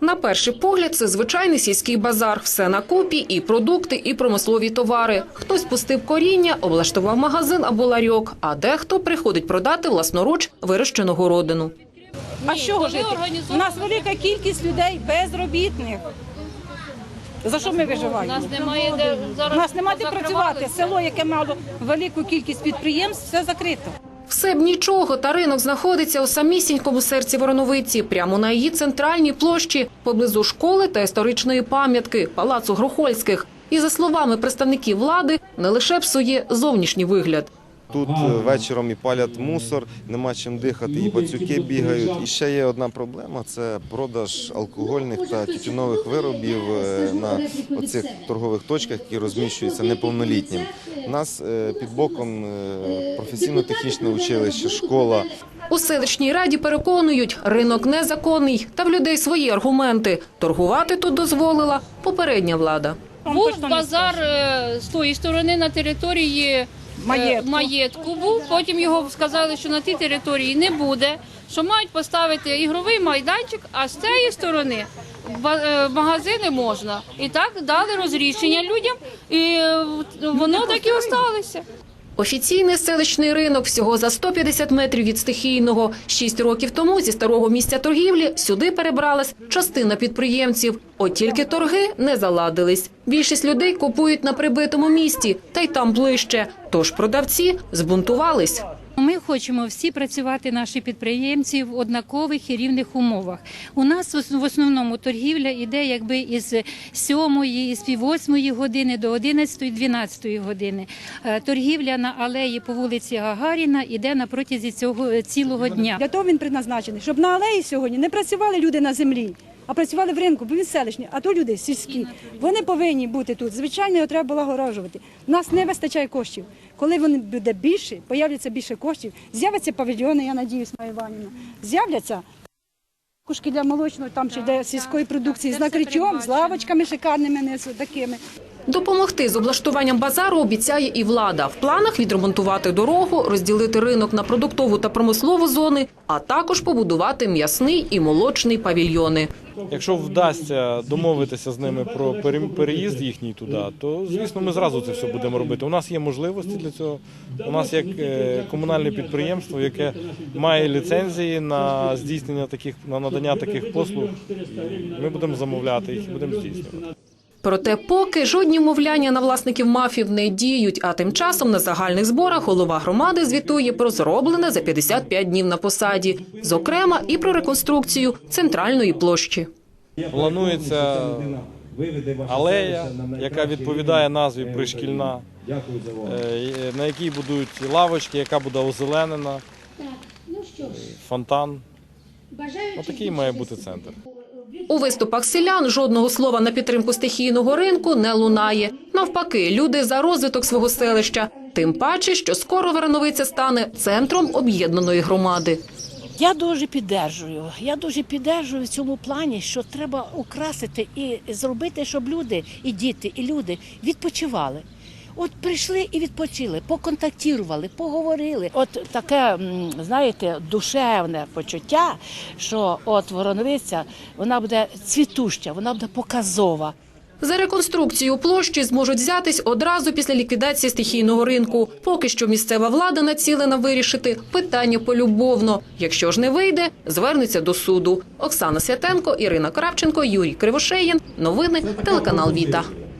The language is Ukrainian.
На перший погляд, це звичайний сільський базар. Все на купі, і продукти, і промислові товари. Хтось пустив коріння, облаштував магазин або ларьок, а дехто приходить продати власноруч вирощену городину. А з чого жити? У нас велика кількість людей безробітних. За що ми У виживаємо? нас немає де У нас немає де працювати. Село, яке мало велику кількість підприємств, все закрито. Все б нічого, та ринок знаходиться у самісінькому серці Вороновиці, прямо на її центральній площі, поблизу школи та історичної пам'ятки палацу Грохольських. І за словами представників влади, не лише псує зовнішній вигляд. Тут е, вечором і палять мусор, нема чим дихати, і пацюки бігають. І ще є одна проблема: це продаж алкогольних та тютюнових виробів е, на оцих торгових точках, які розміщуються неповнолітнім. У нас е, під боком професійно-технічне училище, школа. У селищній раді переконують, ринок незаконний, та в людей свої аргументи. Торгувати тут дозволила попередня влада. Був базар з тої сторони на території Маєтку. маєтку. Був потім його сказали, що на тій території не буде. Що мають поставити ігровий майданчик, а з цієї сторони е, магазини можна. І так дали розрішення людям, і е, воно так і осталося. Офіційний селищний ринок всього за 150 метрів від стихійного. Шість років тому зі старого місця торгівлі сюди перебралась частина підприємців. От тільки торги не заладились. Більшість людей купують на прибитому місці, та й там ближче. Тож продавці збунтувались. Ми хочемо всі працювати наші підприємці в однакових і рівних умовах. У нас в основному торгівля іде якби із 7, із пів 8 години до 11, 12 години. Е, Торгівля на алеї по вулиці Гагаріна іде на протязі цього е, цілого дня. Для того він предназначений, щоб на алеї сьогодні не працювали люди на землі, а працювали в ринку, бо він селищний, а то люди сільські. Вони повинні бути тут. Звичайно, його треба огорожувати. У нас не вистачає коштів. Коли вони буде більше, появляться більше коштів, з'являться павільйони, я надіюсь, Майя Іванівна, з'являться. Кушки для молочного, там чи для сільської продукції з накриттям, з лавочками шикарними, не такими. Допомогти з облаштуванням базару обіцяє і влада. В планах відремонтувати дорогу, розділити ринок на продуктову та промислову зони, а також побудувати м'ясний і молочний павільйони. Якщо вдасться домовитися з ними про пере- переїзд їхній туди, то звісно ми зразу це все будемо робити. У нас є можливості для цього. У нас є е, комунальне підприємство, яке має ліцензії на здійснення таких на надання таких послуг. Ми будемо замовляти їх, і будемо здійснювати. Проте поки жодні вмовляння на власників мафів не діють, а тим часом на загальних зборах голова громади звітує про зроблене за 55 днів на посаді, зокрема і про реконструкцію центральної площі. Планується алея, яка відповідає назві пришкільна, е, на якій будуть лавочки, яка буде озеленена, е, фонтан. Отакий має бути центр. У виступах селян жодного слова на підтримку стихійного ринку не лунає. Навпаки, люди за розвиток свого селища. Тим паче, що скоро Верановиця стане центром об'єднаної громади. Я дуже піддержую. Я дуже піддержую в цьому плані, що треба украсити і зробити, щоб люди, і діти, і люди відпочивали. От прийшли і відпочили, поконтактували, поговорили. От таке, знаєте, душевне почуття, що от Вороновиця вона буде цвітуща, вона буде показова. За реконструкцію площі зможуть взятись одразу після ліквідації стихійного ринку. Поки що місцева влада націлена вирішити питання полюбовно. Якщо ж не вийде, звернеться до суду. Оксана Святенко, Ірина Кравченко, Юрій Кривошеєн. Новини телеканал Віта.